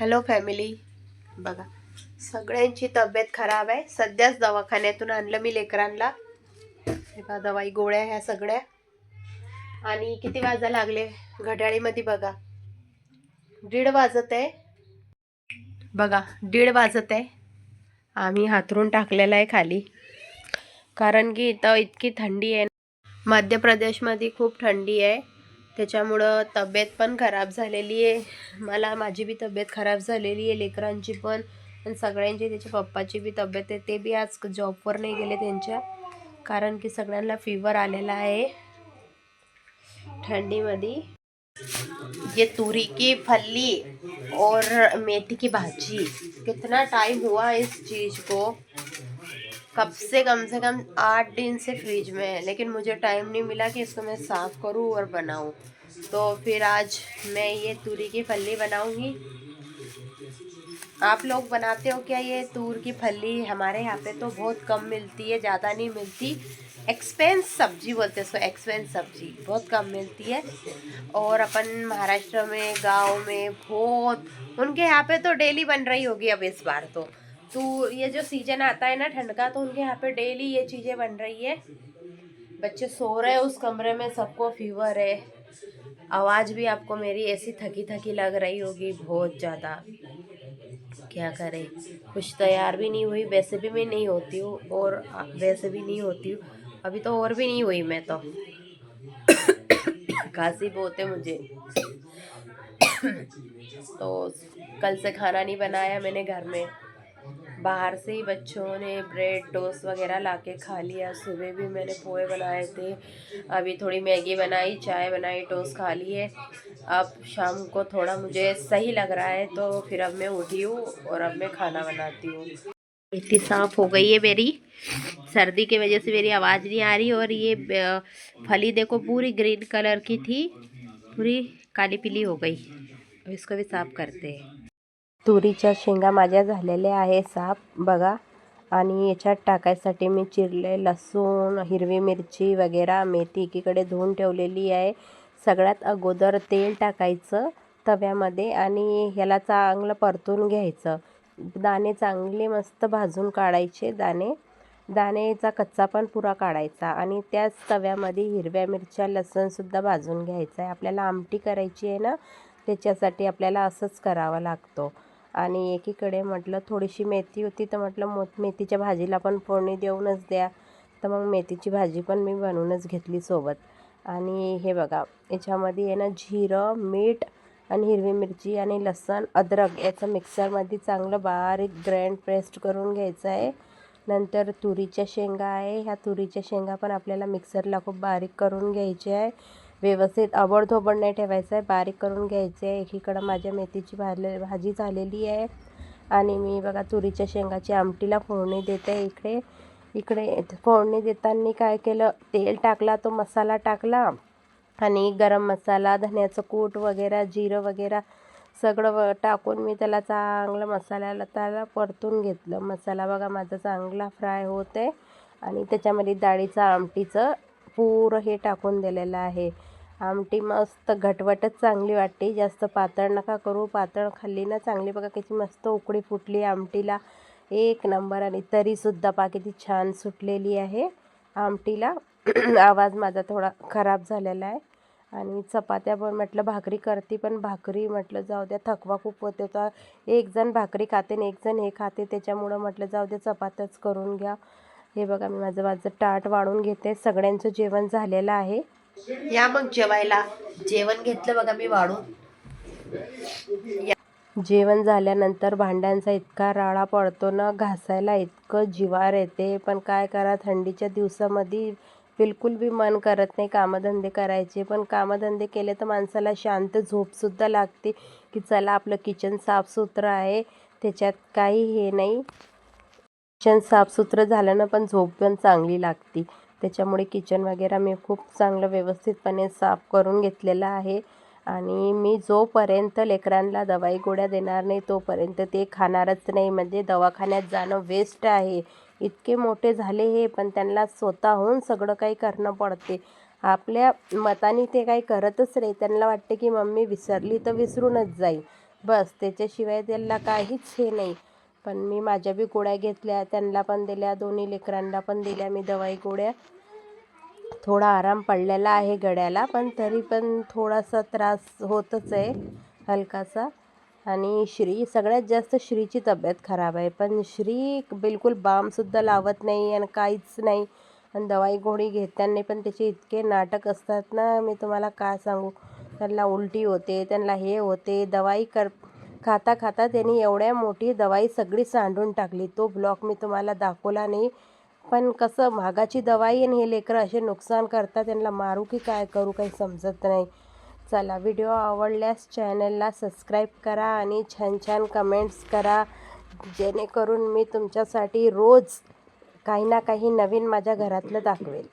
Hello family. बघा सगळ्यांची तब्येत खराब आहे. सध्याच दवाखान्यातून आणलं मी लेकरांना हे बघा दवाई गोळ्या ह्या सगळ्या. आणि किती वाजा लागले? घड्याळीमध्ये बघा. दीड वाजत आहे. बघा दीड वाजत आहे. आम्ही हातरून टाकलेला आहे खाली. कारण की इथं इतकी थंडी आहे मध्य प्रदेशमध्ये खूप थंडी आहे. त्याच्यामुळं तब्येत पण खराब झालेली आहे. मला माझी बी तब्येत खराब झालेली आहे लेकरांची पण. आणि सगळ्यांची त्याच्या पप्पाची बी तब्येत आहे. ते बी आज जॉबवर नाही गेले त्यांच्या. कारण की सगळ्यांना फीवर आलेला आहे. ठंडीमध्ये ये तूरी की फली और मेथी की भाजी. कितना टाइम हुआ इस चीज़ को? कब से कम से कम आठ दिन से फ्रिज में है। लेकिन मुझे टाइम नहीं मिला कि इसको मैं साफ़ करूँ और बनाऊँ। तो फिर आज मैं ये तूरी की फली बनाऊँगी। आप लोग बनाते हो क्या ये तूर की फली? हमारे यहाँ पे तो बहुत कम मिलती है, ज़्यादा नहीं मिलती। एक्सपेंस सब्ज़ी बोलते हैं इसको एक्सपेंस सब्ज़ी। बहुत कम मिलती है। और अपन महाराष्ट्र में, गाँव में, बहुत। उनके यहाँ पे तो डेली बन रही होगी अब इस बार तो। तो ये जो सीज़न आता है ना ठंड का तो उनके यहाँ पे डेली ये चीज़ें बन रही है। बच्चे सो रहे हैं उस कमरे में, सबको फीवर है। आवाज़ भी आपको मेरी ऐसी थकी थकी लग रही होगी बहुत ज़्यादा। क्या करें? कुछ तैयार भी नहीं हुई, वैसे भी मैं नहीं होती हूँ और वैसे भी नहीं होती हूँ। अभी तो और भी नहीं हुई मैं तो। खांसी बहुत है मुझे। तो कल से खाना नहीं बनाया मैंने घर में। बाहर से ही बच्चों ने ब्रेड टोस्ट वगैरह लाके खा लिया। सुबह भी मैंने पोहे बनाए थे। अभी थोड़ी मैगी बनाई, चाय बनाई, टोस्ट खा लिए अब शाम को थोड़ा मुझे सही लग रहा है तो फिर अब मैं उठी हूँ और अब मैं खाना बनाती हूँ। इतनी साफ़ हो गई है मेरी। सर्दी की वजह से मेरी आवाज़ नहीं आ रही और ये फली देखो पूरी ग्रीन कलर की थी, पूरी काली पीली हो गई। अब इसको भी साफ़ करते हैं। तुरीच्या शेंगा माझ्या झालेल्या आहे साफ बघा. आणि याच्यात टाकायसाठी मी चिरले लसूण हिरवी मिरची वगैरे मेथी एकीकडे धुवून ठेवलेली आहे. सगळ्यात अगोदर तेल टाकायचं तव्यामध्ये आणि ह्याला चांगलं परतून घ्यायचं. दाणे चांगले मस्त भाजून काढायचे दाणे. दाणेचा कच्चा पण पुरा काढायचा आणि त्याच तव्यामध्ये हिरव्या मिरच्या लसूणसुद्धा भाजून घ्यायचं आहे. आपल्याला आमटी करायची आहे ना त्याच्यासाठी आपल्याला असंच करावं लागतो. आणि एकीकडे म्हटलं थोडीशी मेथी होती तर म्हटलं मो मेथीच्या भाजीला पण फोडणी देऊनच द्या. तर मग मेथीची भाजी पण मी बनवूनच घेतली सोबत. आणि हे बघा याच्यामध्ये आहे ना जिरं मीठ आणि हिरवी मिरची आणि लसण अद्रक याचं मिक्सरमध्ये चांगलं बारीक ग्रँड पेस्ट करून घ्यायचं आहे. नंतर तुरीच्या शेंगा आहे. ह्या तुरीच्या शेंगा पण आपल्याला मिक्सरला खूप बारीक करून घ्यायच्या आहे. व्यवस्थित अबडधोबड नाही ठेवायचं आहे. बारीक करून घ्यायचे आहे. एकीकडं माझ्या मेथीची भाले भाजी झालेली आहे. आणि मी बघा तुरीच्या शेंगाची आमटीला फोडणी देते इकडे. इकडे फोडणी देताना काय केलं? तेल टाकला तो मसाला टाकला. आणि गरम मसाला धन्याचं कूट वगैरे जिरं वगैरे सगळं व टाकून मी त्याला चांगलं मसाल्याला त्याला परतून घेतलं. मसाला बघा माझा चांगला फ्राय होत आहे आणि त्याच्यामध्ये डाळीचं आमटीचं पुरं हे टाकून दिलेलं आहे. आमटी मस्त घटवटच चांगली वाटते. जास्त पातळ नका करू. पातळ खाल्ली ना चांगली. बघा किती मस्त उकळी फुटली आमटीला. एक नंबर आणि तरीसुद्धा पा किती छान सुटलेली आहे आमटीला. आवाज माझा थोडा खराब झालेला आहे. आणि चपात्या पण म्हटलं भाकरी करते पण भाकरी म्हटलं जाऊ द्या थकवा खूप होते. होता एक जण भाकरी खाते आणि एक जण हे खाते. त्याच्यामुळं म्हटलं जाऊ द्या चपात्याच करून घ्या. हे बघा मी माझं माझं ताट वाढून घेते. सगळ्यांचं जेवण झालेलं आहे. या मग जेवायला. जेवण घेतलं बघा मी वाढून. जेवण झाल्यानंतर भांड्यांचा इतका राळा पडतो ना घासायला इतकं जिवार येते. पण काय करा थंडीच्या दिवसामध्ये बिलकुल बी मन करत नाही कामधंदे करायचे. पण कामधंदे केले तर माणसाला शांत झोपसुद्धा लागते की चला आपलं किचन साफसुथरं आहे. त्याच्यात काही हे नाही. किचन साफसुथरं झालं ना पण झोप पण चांगली लागते. त्याच्यामुळे किचन वगैरे मी खूप चांगलं व्यवस्थितपणे साफ करून घेतलेलं आहे. आणि मी जोपर्यंत लेकरांना दवाई गोळ्या देणार नाही तोपर्यंत ते खाणारच नाही. म्हणजे दवाखान्यात जाणं वेस्ट आहे. इतके मोठे झाले हे पण त्यांना स्वतःहून सगळं काही करणं पडते. आपल्या मताने ते काही करतच नाही. त्यांना वाटते की मम्मी विसरली तर विसरूनच जाईल. बस त्याच्याशिवाय त्यांना काहीच हे नाही. पण मी माझ्या बी गोळ्या घेतल्या त्यांना पण दिल्या दोन्ही लेकरांना पण दिल्या मी दवाई गोळ्या. थोडा आराम पडलेला आहे गड्याला पण तरी पण थोडासा त्रास होतच आहे हलकासा. आणि श्री सगळ्यात जास्त श्रीची तब्येत खराब आहे पण श्री बिलकुल बामसुद्धा लावत नाही आणि काहीच नाही. आणि दवाई गोळी घेताना पण त्याचे इतके नाटक असतात ना मी तुम्हाला काय सांगू? त्यांना उलटी होते त्यांना हे होते दवाई कर खाता खाता त्यांनी एवढ्या मोठी दवाई सगळी सांडून टाकली. तो ब्लॉक मी तुम्हाला दाखवला नाही. पण कसं महागाची दवाई आणि हे लेकरं असे नुकसान करतात त्यांना मारू की काय करू काही समजत नाही. चला व्हिडिओ आवडल्यास चॅनलला सबस्क्राईब करा आणि छान छान कमेंट्स करा. जेणेकरून मी तुमच्यासाठी रोज काही ना काही नवीन माझ्या घरातलं दाखवेल.